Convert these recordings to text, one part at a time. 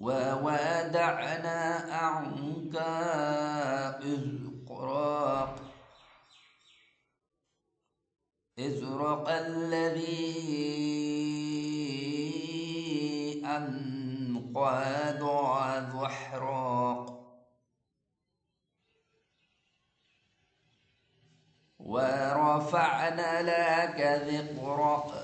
ووادعنا عنك إذقراك إزرق الذي أنقض ظهرك ورفعنا لك ذكرك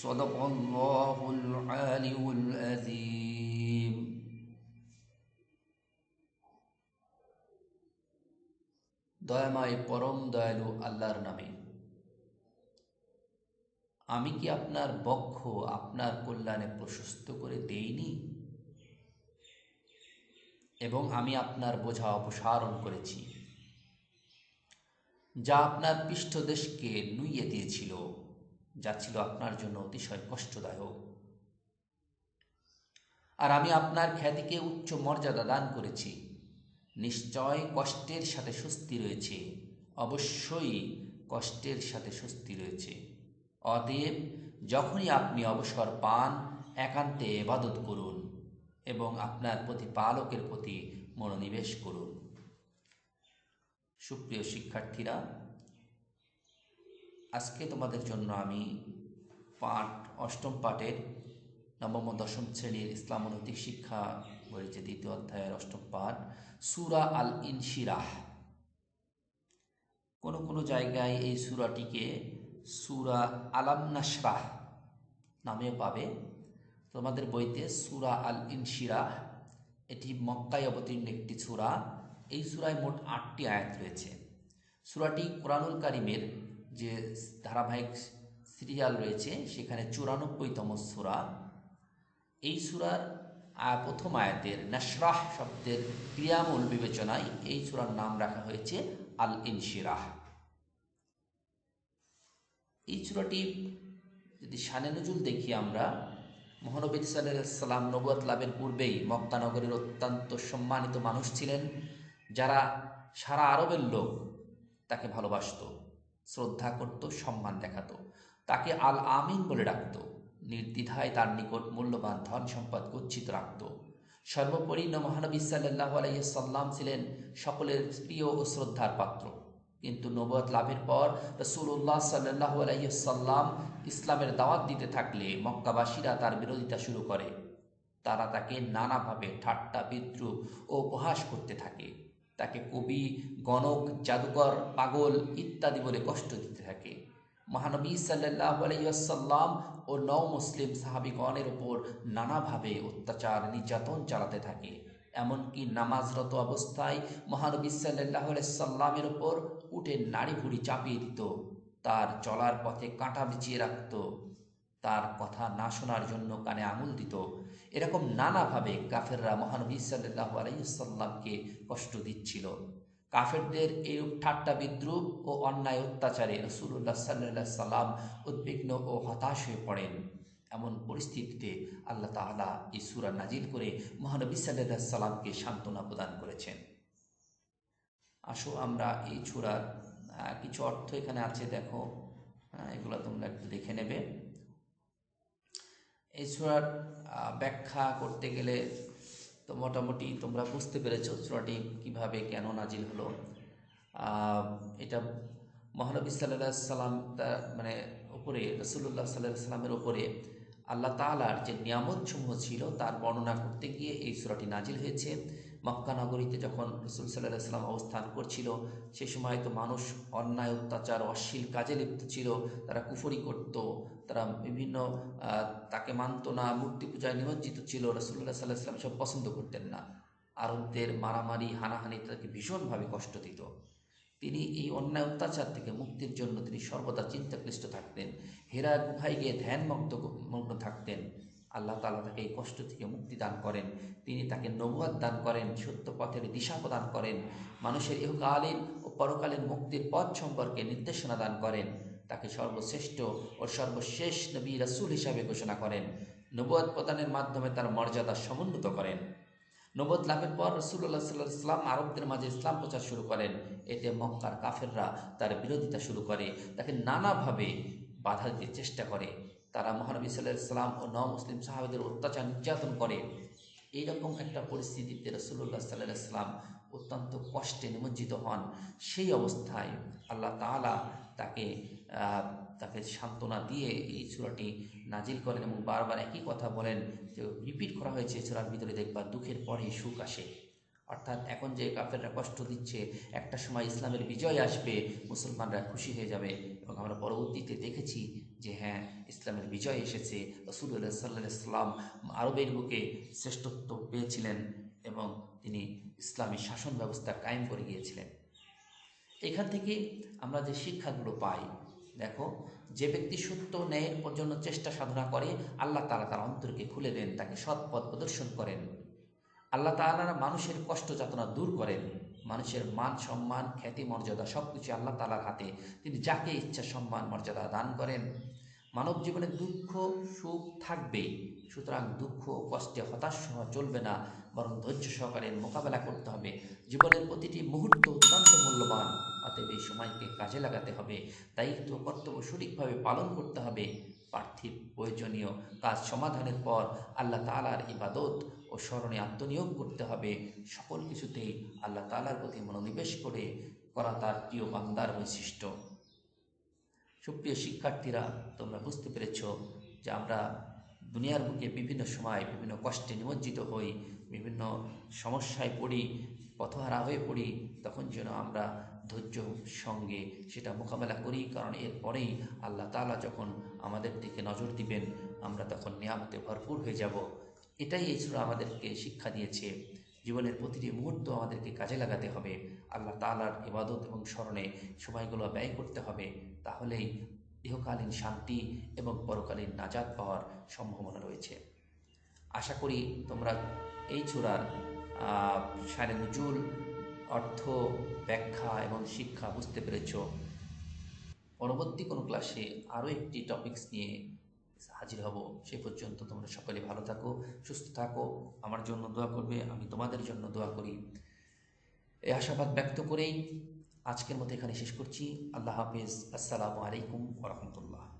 صدق الله العالي العظيم দয়াময় পরম দয়ালু আল্লাহর নামে আমি কি আপনার বক্ষ আপনার কল্যাণে প্রশস্ত করে দেইনি এবং আমি আপনার বোঝা অপসারণ করেছি যা আপনার পৃষ্ঠদেশকে নুইয়ে দিয়েছিল যা ছিল আপনার জন্য অতিশয় কষ্টদায়ক। আর আমি আপনার খ্যাতিকে উচ্চ মর্যাদা দান করেছি। নিশ্চয় কষ্টের সাথে স্বস্তি রয়েছে। অবশ্যই কষ্টের সাথে স্বস্তি রয়েছে। অতএব যখনই আপনি অবসর পান, একান্তে এবাদত করুন এবং আপনার প্রতিপালকের প্রতি মনোনিবেশ করুন। সুপ্রিয় শিক্ষার্থীরা আজকে তোমাদের জন্য আমি পাঠ, অষ্টম পাঠের নবম দশম শ্রেণির ইসলাম নৈতিক শিক্ষা বলেছে দ্বিতীয় অধ্যায়ের অষ্টম পাঠ, সুরা আল ইনশিরাহ কোনো কোনো জায়গায় এই সুরাটিকে সুরা আলাম নাসরাহ নামেও পাবে। তোমাদের বইতে সুরা আল ইনশিরাহ এটি মক্কায় অবতীর্ণ একটি সুরা। এই সুরায় মোট আটটি আয়াত রয়েছে। সুরাটি কোরআনুল কারিমের যে ধারাবাহিক সিরিয়াল রয়েছে, সেখানে চুরানব্বইতম সুরা। এই সুরার প্রথম আয়াতের নাসরাহ শব্দের ক্রিয়ামূল বিবেচনায় এই সুরার নাম রাখা হয়েছে আল ইনশিরাহ এই সুরাটি যদি শানে নজুল দেখি আমরা, মহানবী সাল্লাম নবুয়াত লাভের পূর্বেই মক্কা নগরীর অত্যন্ত সম্মানিত মানুষ ছিলেন, যারা সারা আরবের লোক তাকে ভালোবাসত। শ্রদ্ধা করত, সম্মান দেখাত। তাকে আল আমিন বলে ডাকত। নির্দ্বিধায় তার নিকট মূল্যবান ধন সম্পদ গচ্ছিত রাখত। সর্বোপরি মহানবী সাল্লাহ আলাইসাল্লাম ছিলেন সকলের প্রিয় ও শ্রদ্ধার পাত্র। কিন্তু নবত লাভের পর রসুল্লাহ সাল্লাহ আলাইসাল্লাম ইসলামের দাওয়াত দিতে থাকলে মক্কাবাসীরা তার বিরোধিতা শুরু করে। তারা তাকে নানাভাবে ঠাট্টা, বিদ্রুপ ও উপহাস করতে থাকে। তাকে কবি, গণক, জাদুকর, পাগল ইত্যাদি বলে কষ্ট দিতে থাকে। মহানবী সাল্লাহ আলাইসাল্লাম ও নও মুসলিম সাহাবিগণের ওপর নানাভাবে অত্যাচার, নির্যাতন চালাতে থাকে। এমনকি নামাজরত অবস্থায় মহানবী সাল্লাহ সাল্লামের ওপর উঠে নাড়ি ভুড়ি চাপিয়ে দিত, তার চলার পথে কাঁটা বিছিয়ে রাখত। তার কথা না শোনার জন্য কানে আঙুল দিত। এরকম নানাভাবে কাফেররা মহানবী সাল্লাহ আলাইসাল্লামকে কষ্ট দিচ্ছিল। কাফেরদের এই ঠাট্টা বিদ্রুপ ও অন্যায় অত্যাচারে রসুল্লাহ সাল্লাহ সাল্লাম উদ্বিগ্ন ও হতাশ হয়ে পড়েন। এমন পরিস্থিতিতে আল্লাহ তালা এই সুরা নাজিল করে মহানবী সাল্লাহ সাল্লামকে সান্ত্বনা প্রদান করেছেন। আসো আমরা এই সুরার কিছু অর্থ এখানে আছে, দেখো। এগুলো তোমরা একটু দেখে নেবে। এই সুরার ব্যাখ্যা করতে গেলে তো মোটামুটি তোমরা বুঝতে পেরেছ সুরাটি কীভাবে, কেন নাজিল হলো। এটা মহানবী সাল্লাহ সাল্লাম তার মানে ওপরে রসুল্লাহ সাল্লাহ সাল্লামের ওপরে আল্লাহ তালার যে নিয়ামতসমূহ ছিল, তার বর্ণনা করতে গিয়ে এই সুরাটি নাজিল হয়েছে। মক্কা নগরীতে যখন রসুল সাল্লাহ সাল্লাম অবস্থান করছিল, সে সময় তো মানুষ অন্যায়, অত্যাচার, অশ্লীল কাজে লিপ্ত ছিল। তারা কুফরি করত, তারা বিভিন্ন তাকে মানত না, মূর্তি পূজায় নিমজ্জিত ছিল। রসুল্লাহ সাল্লাহ সাল্লাম সব পছন্দ করতেন না। আরবদের মারামারি, হানাহানি তাকে ভীষণভাবে কষ্ট দিত। তিনি এই অন্যায়, অত্যাচার থেকে মুক্তির জন্য তিনি সর্বদা চিন্তাক্লিষ্ট থাকতেন। হেরা গুহায় গিয়ে ধ্যানমগ্ন মগ্ন থাকতেন। আল্লাহ তালা তাকে এই কষ্ট থেকে মুক্তি দান করেন। তিনি তাকে নবুয়াদ দান করেন, সত্য পথের দিশা প্রদান করেন। মানুষের ইহকালীন ও পরকালীন মুক্তির পথ সম্পর্কে নির্দেশনা দান করেন। তাকে সর্বশ্রেষ্ঠ ও সর্বশেষ নবী রাসূল হিসাবে ঘোষণা করেন। নবুয়াদ প্রদানের মাধ্যমে তার মর্যাদা সমুন্নত করেন। নবদ লাভের পর রসুল্লাহ সাল্লাহ ইসলাম আরবদের মাঝে ইসলাম প্রচার শুরু করেন। এতে মক্কার কাফেররা তার বিরোধিতা শুরু করে। তাকে নানাভাবে বাধা দিতে চেষ্টা করে। তারা মহানবী সাল্লাহ ইসলাম ও ন মুসলিম সাহাবেদের অত্যাচার নির্যাতন করে। এইরকম একটা পরিস্থিতিতে রসুল্লাহ সাল্লাহ ইসলাম অত্যন্ত কষ্টে নিমজ্জিত হন। সেই অবস্থায় আল্লাহ তাআলা তাকে তাকে সান্ত্বনা দিয়ে এই সূরাটি নাজিল করেন এবং বারবার একই কথা বলেন যে, রিপিট করা হয়েছে সূরার ভিতরে, দেখবা দুঃখের পরে সুখ আসে। অর্থাৎ এখন যে কাফেররা কষ্ট দিচ্ছে, একটা সময় ইসলামের বিজয় আসবে, মুসলমানরা খুশি হয়ে যাবে এবং আমরা পরবর্তীতে দেখেছি যে হ্যাঁ ইসলামের বিজয় এসেছে। রসুল্লাহ সাল্লাহ ইসলাম আরবের বুকে শ্রেষ্ঠত্ব পেয়েছিলেন এবং তিনি ইসলামী শাসন ব্যবস্থা কায়েম করে গিয়েছিলেন। এখান থেকে আমরা যে শিক্ষাগুলো পাই, দেখো, যে ব্যক্তি সত্য ন্যায়ের জন্য চেষ্টা সাধনা করে, আল্লাহ তালা তার অন্তরকে খুলে দেন, তাকে সৎ পথ প্রদর্শন করেন। আল্লাহ তালারা মানুষের কষ্ট যাতনা দূর করেন। মানুষের মান সম্মান, খ্যাতি, মর্যাদা সব কিছু আল্লাহ তালার হাতে। তিনি যাকে ইচ্ছা, সম্মান, মর্যাদা দান করেন। মানব জীবনে দুঃখ, সুখ থাকবে সুতরাং দুঃখ কষ্টে হতাশ হওয়া চলবে না, বরং ধৈর্য সহকারে মোকাবেলা করতে হবে। জীবনের প্রতিটি মুহূর্ত অত্যন্ত মূল্যবান, অতএব এই সময়কে কাজে লাগাতে হবে। দায়িত্ব কর্তব্য সঠিকভাবে পালন করতে হবে। পার্থিব প্রয়োজনীয় কাজ সমাধানের পর আল্লাহ তালার ইবাদত ও স্মরণে আত্মনিয়োগ করতে হবে। সকল কিছুতেই আল্লাহ তালার প্রতি মনোনিবেশ করে করা তার প্রিয় বান্দার বৈশিষ্ট্য। সুপ্রিয় শিক্ষার্থীরা, তোমরা বুঝতে পেরেছ যে আমরা দুনিয়ার বুকে বিভিন্ন সময় বিভিন্ন কষ্টে নিমজ্জিত হই, বিভিন্ন সমস্যায় পড়ি, পথহারা হয়ে পড়ি, তখন যেন আমরা ধৈর্য সঙ্গে সেটা মোকাবেলা করি, কারণ এরপরেই আল্লাহ তাআলা যখন আমাদের দিকে নজর দিবেন, আমরা তখন নিয়ামতে ভরপুর হয়ে যাব। এটাই এই সূরা আমাদেরকে শিক্ষা দিয়েছে। জীবনের প্রতিটি মুহূর্ত আমাদেরকে কাজে লাগাতে হবে। আল্লাহ তাআলার ইবাদত এবং স্মরণে সময়গুলো ব্যয় করতে হবে। তাহলেই ইহকালীন শান্তি এবং পরকালীন নাজাদ পাওয়ার সম্ভাবনা রয়েছে। আশা করি তোমরা এই চূড়ার সারে নজুল, অর্থ, ব্যাখ্যা এবং শিক্ষা বুঝতে পেরেছ। পরবর্তী কোনো ক্লাসে আরও একটি টপিকস নিয়ে হাজির হব। সে পর্যন্ত তোমরা সকলে ভালো থাকো, সুস্থ থাকো। আমার জন্য দোয়া করবে, আমি তোমাদের জন্য দোয়া করি। এই আশাবাদ ব্যক্ত করেই আজকের মতো এখানে শেষ করছি। আল্লাহ হাফিজ। আসসালামু আলাইকুম ওরহমতুল্লাহ